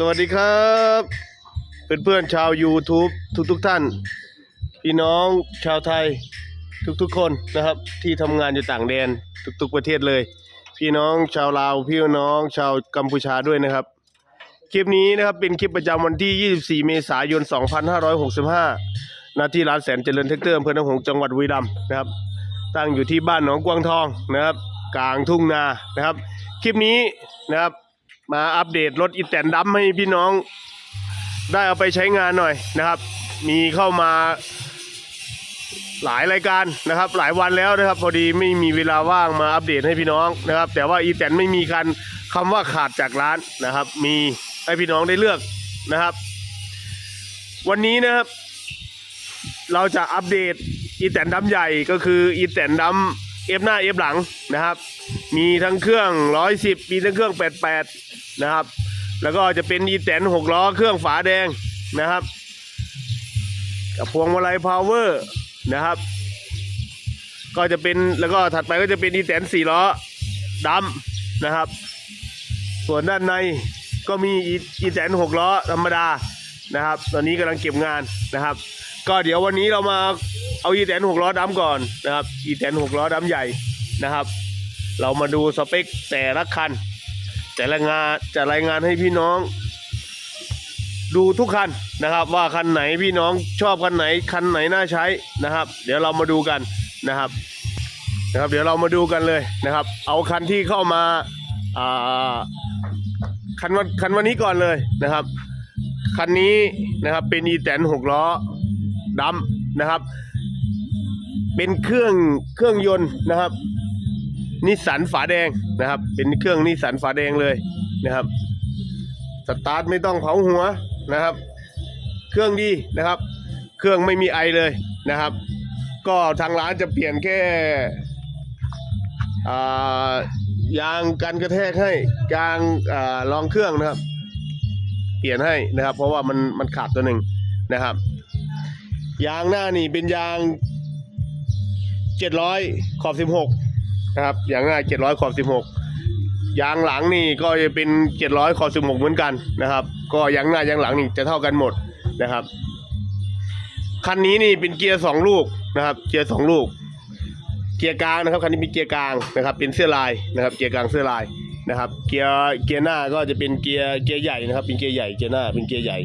สวัสดีครับ เพื่อนๆชาว YouTube ทุกๆทท่าน พี่น้องชาวไทยทุกๆคนนะครับ ที่ทำงานอยู่ต่างแดนทุกๆประเทศเลย พี่น้องชาวลาวพี่น้องชาวกัมพูชาด้วยนะครับ คลิปนี้นะครับเป็นคลิปประจำวันที่ 24 เมษายน 2565ณที่ร้านแสนเจริญเทคเตอร์อำเภอหนองหงส์จังหวัดบุรีรัมนะครับ ตั้งอยู่ที่บ้านหนองกวางทองนะครับ กลางทุ่งนานะครับ คลิปนี้นะครับ มาอัปเดตรถอีแตนดัมให้พี่น้อง ได้เอาไปใช้งานหน่อยนะครับ มีเข้ามาหลายรายการนะครับ หลายวันแล้วนะครับ พอดีไม่มีเวลาว่างมาอัปเดตให้พี่น้องนะครับ แต่ว่าอีแตนไม่มีการคำว่าขาดจากร้านนะครับ มีให้พี่น้องได้เลือกนะครับ วันนี้นะครับ เราจะอัปเดตอีแตนดัมใหญ่ก็คืออีแตนดัม เอฟหน้าเอฟหลังนะครับ มีทั้งเครื่อง 110 มีทั้งเครื่อง 88 นะครับ แล้วก็จะเป็นอีแตน6ล้อเครื่องฝาแดงนะครับ กับพวงมาลัยพาวเวอร์นะครับ ก็จะเป็นแล้วก็ถัดไปก็จะเป็นอีแตน4ล้อดำนะครับ ส่วนด้านในก็มีอีแตน6ล้อธรรมดานะครับ ตอนนี้กำลังเก็บงานนะครับ ก็เดี๋ยววันนี้เรามาเอาอีแตน6ล้อดำก่อนนะครับ อีแตน6ล้อดำใหญ่นะครับ เรามาดูสเปคแต่ละคัน แต่ละงานจะรายงานให้พี่น้อง ดูทุกคันนะครับ ว่าคันไหนพี่น้องชอบคันไหนคันไหนน่าใช้นะครับ เดี๋ยวเรามาดูกันนะครับนะครับเดี๋ยวเรามาดูกันเลยนะครับ เอาคันที่เข้ามาอ่าคันวันคันวันนี้ก่อนเลยนะครับ คันนี้นะครับเป็นอีแตนหกล้อ ดำนะครับ เป็นเครื่องเครื่องยนต์นะครับนิสสันฝาแดงนะครับ เป็นเครื่องนิสสันฝาแดงเลยนะครับสตาร์ทไม่ต้องเผาหัวนะครับ เครื่องดีนะครับ เครื่องไม่มีไอเลยนะครับ ก็ทางร้านจะเปลี่ยนแค่อ่ายางกันกระแทกให้ยางอ่ารองเครื่องนะครับ เปลี่ยนให้นะครับ เพราะว่ามันมันขาดตัวหนึ่งนะครับ ยางหน้านี่เป็นยางเจ็ดร้อยขอบสิบหกนะครับยางง่าเจ็ดร้อยขอบสิบหกยางหลังนี่ก็จะเป็นเจ็ดร้อยขอบสิบหกเหมือนกันนะครับ ก็ยางหน้ายางหลังนี่จะเท่ากันหมดนะครับคันนี้นี่เป็นเกียร์สองลูกนะครับ เกียร์สองลูก เกียร์กลางนะครับคันนี้เป็นเกียร์กลางนะครับ เป็นเสื้อลายนะครับ เกียร์กลางเสื้อลายนะครับ เกียร์เกียร์หน้าก็จะเป็นเกียร์เกียร์ใหญ่นะครับ เป็นเกียร์ใหญ่เกียร์หน้าเป็นเกียร์ใหญ่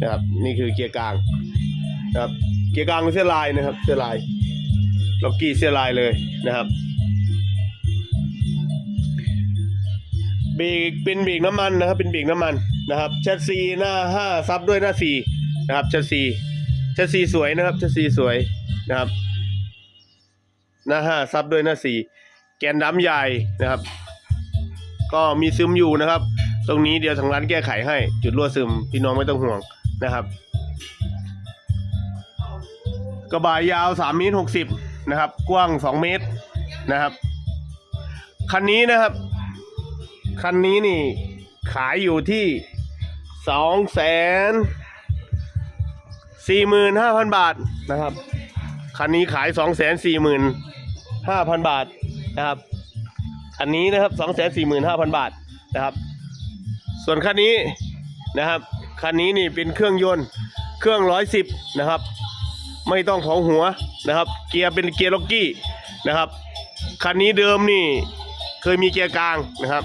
นะครับ นี่คือเกียร์กลางนะครับ กียร์กลางเป็นเสื้อลายนะครับ เสื้อลายล็อกกี้เสื้อลายเลยนะครับเบรกเป็นเบรกน้ำมันนะครับ เป็นเบรกน้ำมันนะครับแชสซีหน้าห้าซับด้วยหน้าสี่นะครับแชสซีแชสซีสวยนะครับแชสซีสวยนะครับ หน้าห้าซับด้วยหน้าสี่แกนดำใหญ่นะครับ ก็มีซึมอยู่นะครับ ตรงนี้เดี๋ยวทางร้านแก้ไขให้ จุดรั่วซึมพี่น้องไม่ต้องห่วงนะครับ กระบะยาวสามเมตรหกสิบนะครับ กว้างสองเมตรนะครับ คันนี้นะครับ คันนี้นี่ขายอยู่ที่สองแสนสี่หมื่นห้าพันบาทนะครับ คันนี้ขายสองแสนสี่หมื่นห้าพันบาทนะครับ คันนี้นะครับสองแสนสี่หมื่นห้าพันบาทนะครับ ส่วนคันนี้นะครับ คันนี้นี่เป็นเครื่องยนต์เครื่องร้อยสิบนะครับ ไม่ต้องเผาหัวนะครับ เกียร์เป็นเกียร์ล็อกกี้นะครับคันนี้เดิมนี่เคยมีเกียร์กลางนะครับ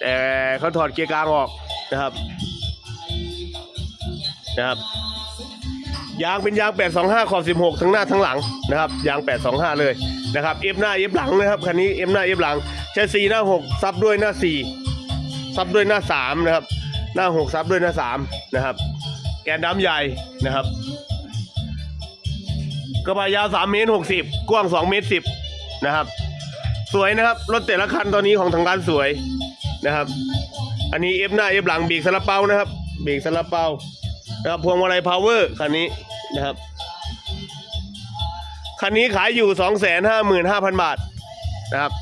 แต่เขาถอดเกียร์กลางออกนะครับนะครับยางเป็นยาง 825 ขอบ 16 ทั้งหน้าทั้งหลังนะครับยาง 825 เลยนะครับเอฟหน้าเอฟหลังนะครับคันนี้เอฟหน้าเอฟหลังใช้สีหน้า 6 ซับด้วยหน้า 4 ซับด้วยหน้า 3 นะครับ หน้า 6 ซับด้วยหน้า 3 นะครับ แกนดำใหญ่นะครับ กระบะยาว3เมตร60 กว้าง2เมตร10 นะครับ สวยนะครับ รถแต่ละคันตอนนี้ของทางร้านสวยนะครับ อันนี้เอฟหน้าเอฟหลังเบรกสลับเปานะครับเบรกสลับเปานะครับพวงมาลัยพาวเวอร์คันนี้นะครับคันนี้ขายอยู่สองแสนห้าหมื่นห้าพันบาทนะครับ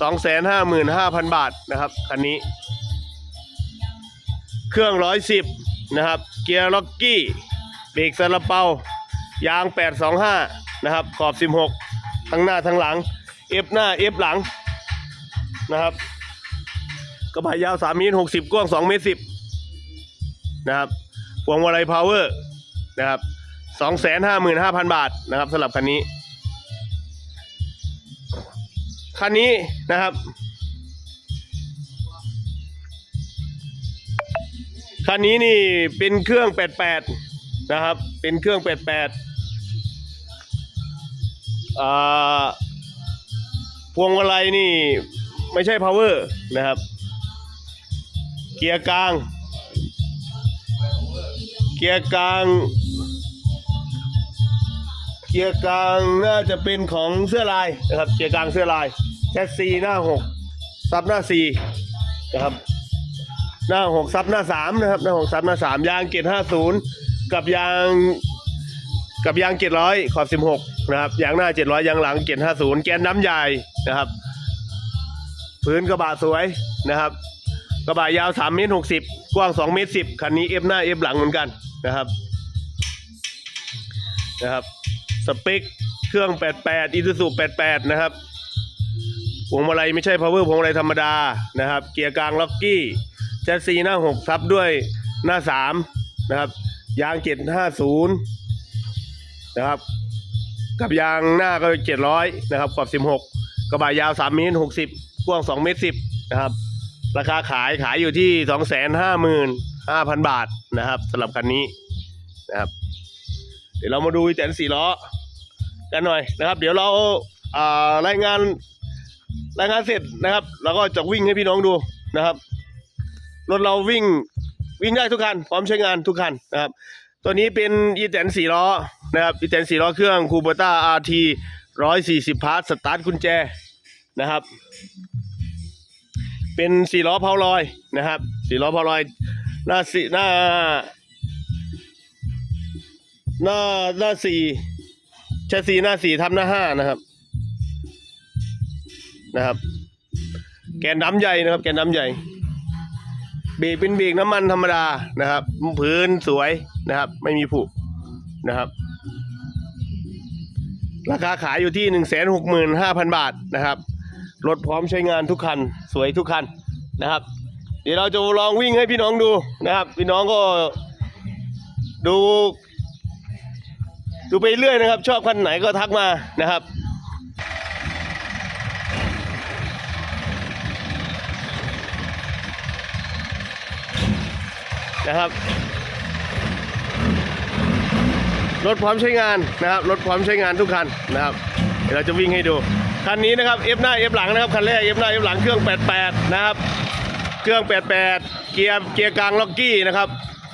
สองแสนห้าหมื่นห้าพันบาทนะครับคันนี้ เครื่องร้อยสิบนะครับ เกียร์ล็อกกี้เบรกสลับเปา ยางแปดสองห้านะครับ ขอบสิบหกทั้งหน้าทั้งหลัง เอฟหน้าเอฟหลังนะครับ กระบะยาวสามเมตรหกสิบกว้างสองเมตรสิบนะครับพวงมาลัยพาวเวอร์นะครับสองแสนห้าหมื่นห้าพันบาทนะครับสำหรับคันนี้คันนี้นะครับคันนี้นี่เป็นเครื่อง 88 นะครับ เป็นเครื่อง 88 อ่าพวงมาลัยนี่ไม่ใช่ power นะครับ เกียร์กลาง เกียร์กลาง เกียร์กลางน่าจะเป็นของเสื้อลายนะครับ เกียร์กลางเสื้อลายแชสซีหน้าหกซับหน้าสี่นะครับ หน้าหกซับหน้าสามนะครับ หน้าหกซับหน้าสามยางเกตห้าศูนย์กับยางกับยางเกตร้อยขอบสิบหก นะครับยางหน้าเจ็ดร้อยยางหลังเกตห้าศูนย์แกนน้ำใหญ่นะครับ พื้นกระบะสวยนะครับ กระบะยาวสามเมตรหกสิบกว้างสองเมตรสิบคันนี้เอฟหน้าเอฟหลังเหมือนกันนะครับนะครับสเปคเครื่อง 88อีซูซู88 นะครับพวงมาลัยไม่ใช่ power พวงมาลัยธรรมดานะครับ เกียร์กลางล็อกกี้แชสซีหน้า 6 ทับด้วยหน้า 3 นะครับ ยาง 750 นะครับ กับยางหน้าก็700นะครับขอบ16กระบะยาว3เมตร60กว้าง2เมตร10นะครับ ราคาขายขายอยู่ที่255,000บาทนะครับสำหรับคันนี้นะครับ เดี๋ยวเรามาดูแตนสี่ล้อกันหน่อยนะครับ เดี๋ยวเราอ่ารายงานรายงานเสร็จนะครับเราก็จะวิ่งให้พี่น้องดูนะครับรถเราวิ่งวิ่งได้ทุกคันพร้อมใช้งานทุกคันนะครับ ตัวนี้เป็นอีแตนสี่ล้อนะครับอีแตนสี่ล้อเครื่องคูเบต้าอาร์ทีร้อยสี่สิบพาร์ทสตาร์ทกุญแจนะครับ เป็นสี่ล้อเพาลอยนะครับสี่ล้อเพาลอยหน้าสี่หน้า หน้าหน้าสี่แชสีหน้าสี่ทับหน้าห้านะครับนะครับ แกนดำใหญ่นะครับ แกนดำใหญ่ เบรกเป็นเบรกน้ำมันธรรมดานะครับ พื้นสวยนะครับ ไม่มีผุนะครับ ราคาขายอยู่ที่หนึ่งแสนหกหมื่นห้าพันบาทนะครับรถพร้อมใช้งานทุกคันสวยทุกคันนะครับ เดี๋ยวเราจะลองวิ่งให้พี่น้องดูนะครับ พี่น้องก็ดู ดูไปเรื่อยนะครับ ชอบคันไหนก็ทักมานะครับ นะครับรถพร้อมใช้งานนะครับรถพร้อมใช้งานทุกคันนะครับเดี๋ยวเราจะวิ่งให้ดูคันนี้นะครับเอฟหน้าเอฟหลังนะครับคันแรกเอฟหน้าเอฟหลังเครื่อง 88 นะครับ เครื่อง 88 เกียร์เกียร์กลางล็อกกี้นะครับ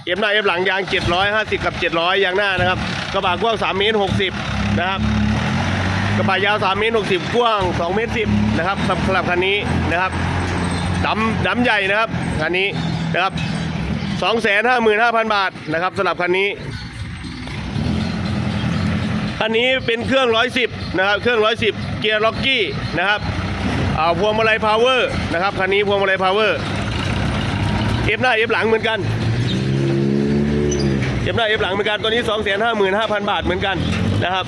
เอฟหน้าเอฟหลังยาง 750 กับ 700 ยางหน้านะครับ กระบะกว้าง3เมตร60 นะครับ กระบะยาว3เมตร60 กว้าง2เมตร10 นะครับสำหรับคันนี้นะครับดำดำใหญ่นะครับคันนี้นะครับ 255,000 บาทนะครับสำหรับคันนี้ คันนี้เป็นเครื่อง 110 นะครับ เครื่อง 110 เกียร์ล็อกกี้นะครับอ่าพวงมาลัยพาวเวอร์นะครับคันนี้พวงมาลัยพาวเวอร์เอฟหน้าเอฟหลังเหมือนกันเอฟหน้าเอฟหลังเหมือนกันตัวนี้ 255,000 บาทเหมือนกันนะครับ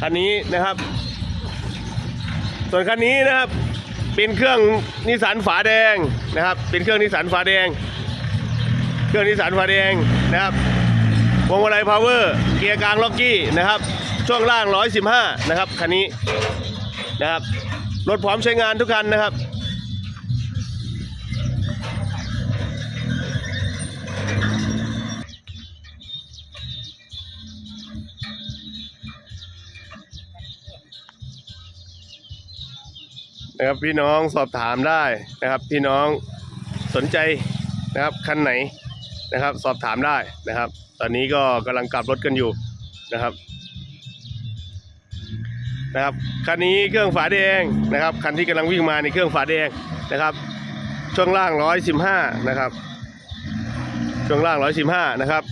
คันนี้นะครับ ส่วนคันนี้นะครับเป็นเครื่องนิสสันฝาแดงนะครับ เป็นเครื่องนิสสันฝาแดง เครื่องนิสสันฝาแดงนะครับพวงมาลัยพาวเวอร์เกียร์กลางล็อกกี้นะครับ ช่วงล่าง 115 นะครับคันนี้นะครับรถพร้อมใช้งานทุกคันนะครับนะครับพี่น้องสอบถามได้นะครับ พี่น้องสนใจนะครับคันไหน นะครับ สอบถามได้นะครับ ตอนนี้ก็กำลังกลับรถกันอยู่นะครับนะครับคันนี้เครื่องฝาแดงนะครับคันที่กำลังวิ่งมาในเครื่องฝาแดงนะครับช่วงล่าง 115 นะครับ ช่วงล่าง 115 นะครับ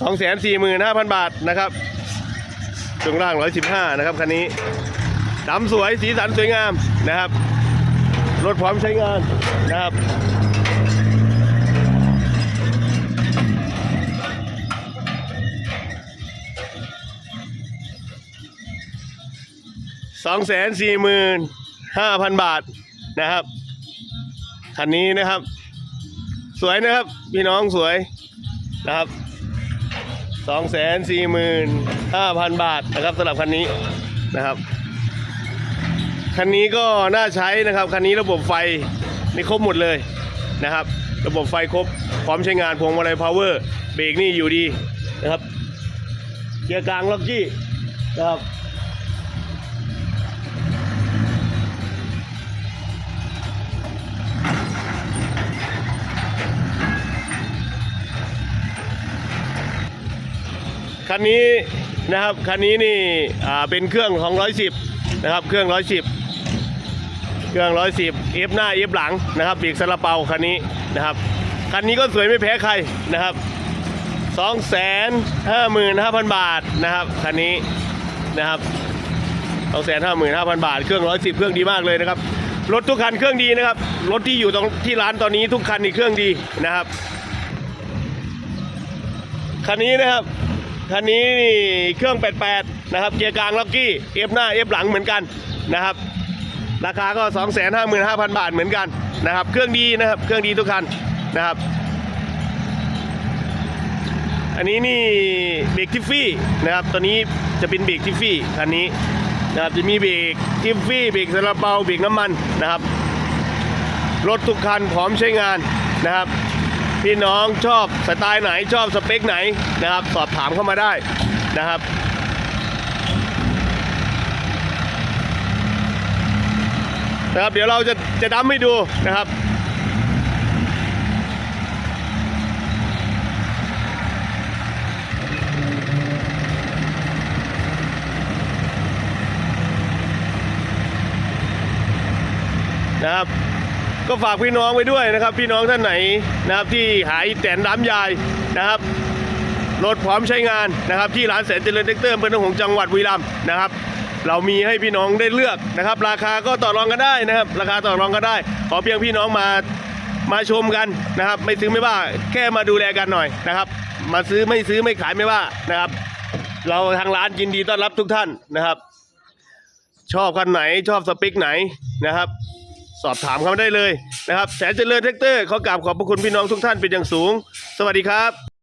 245,000 บาทนะครับ ช่วงล่าง 115 นะครับคันนี้ดำสวยสีสันสวยงามนะครับ รถพร้อมใช้งานนะครับ สองแสนสี่หมื่นห้าพันบาทนะครับคันนี้นะครับ สวยนะครับ พี่น้องสวยนะครับสองแสนสี่หมื่นห้าพันบาทนะครับสำหรับคันนี้นะครับคันนี้ก็น่าใช้นะครับคันนี้ระบบไฟนี่ครบหมดเลยนะครับ ระบบไฟครบพร้อมใช้งานพวงมาลัยพาวเวอร์เบรกนี่อยู่ดีนะครับเกียร์กลางล็อกกี้นะครับ คันนี้นะครับคันนี้นี่อ่าเป็นเครื่องของ110นะครับเครื่อง 110 เครื่อง 110 F หน้า F หลังนะครับปีกซาลาเปาคันนี้นะครับคันนี้ก็สวยไม่แพ้ใครนะครับ255,000 บาทนะครับคันนี้นะครับ255,000 บาท เครื่อง 110 เครื่องดีมากเลยนะครับรถทุกคันเครื่องดีนะครับรถที่อยู่ตรงที่ร้านตอนนี้ทุกคันนี่เครื่องดีนะครับคันนี้นะครับ คันนี้นี่เครื่อง 88 นะครับ เกียร์กลางล็อกกี้ F หน้า F หลังเหมือนกันนะครับ ราคาก็ 255,000 บาทเหมือนกันนะครับ เครื่องดีนะครับ เครื่องดีทุกคันนะครับ อันนี้นี่เบรกทิฟฟี่นะครับ ตัวนี้จะเป็นเบรกทิฟฟี่คันนี้นะครับ จะมีเบรกทิฟฟี่ เบรกซาลาเปา เบรกน้ำมันนะครับ รถทุกคันพร้อมใช้งานนะครับ พี่น้องชอบสไตล์ไหนชอบสเปคไหนนะครับ สอบถามเข้ามาได้นะครับนะครับเดี๋ยวเราจะจะดั้มให้ดูนะครับนะครับ ก็ฝากพี่น้องไว้ด้วยนะครับ พี่น้องท่านไหนนะครับที่หายแตนร้ามยายนะครับรถพร้อมใช้งานนะครับ ที่ร้านแสนเจริญเทคเตอร์เภอหนองหงจังหวัดบุรีรัมนะครับ เรามีให้พี่น้องได้เลือกนะครับ ราคาก็ต่อรองกันได้นะครับ ราคาต่อรองกันได้ ขอเพียงพี่น้องมามาชมกันนะครับ ไม่ซื้อไม่ว่าแค่มาดูแลกันหน่อยนะครับ มาซื้อไม่ซื้อไม่ขายไม่ว่านะครับ เราทางร้านยินดีต้อนรับทุกท่านนะครับ ชอบคันไหนชอบสเปคไหนนะครับ สอบถามเขาได้เลยนะครับแสนเจริญแท็กเตอร์ขอกราบขอบพระคุณพี่น้องทุกท่านเป็นอย่างสูง สวัสดีครับ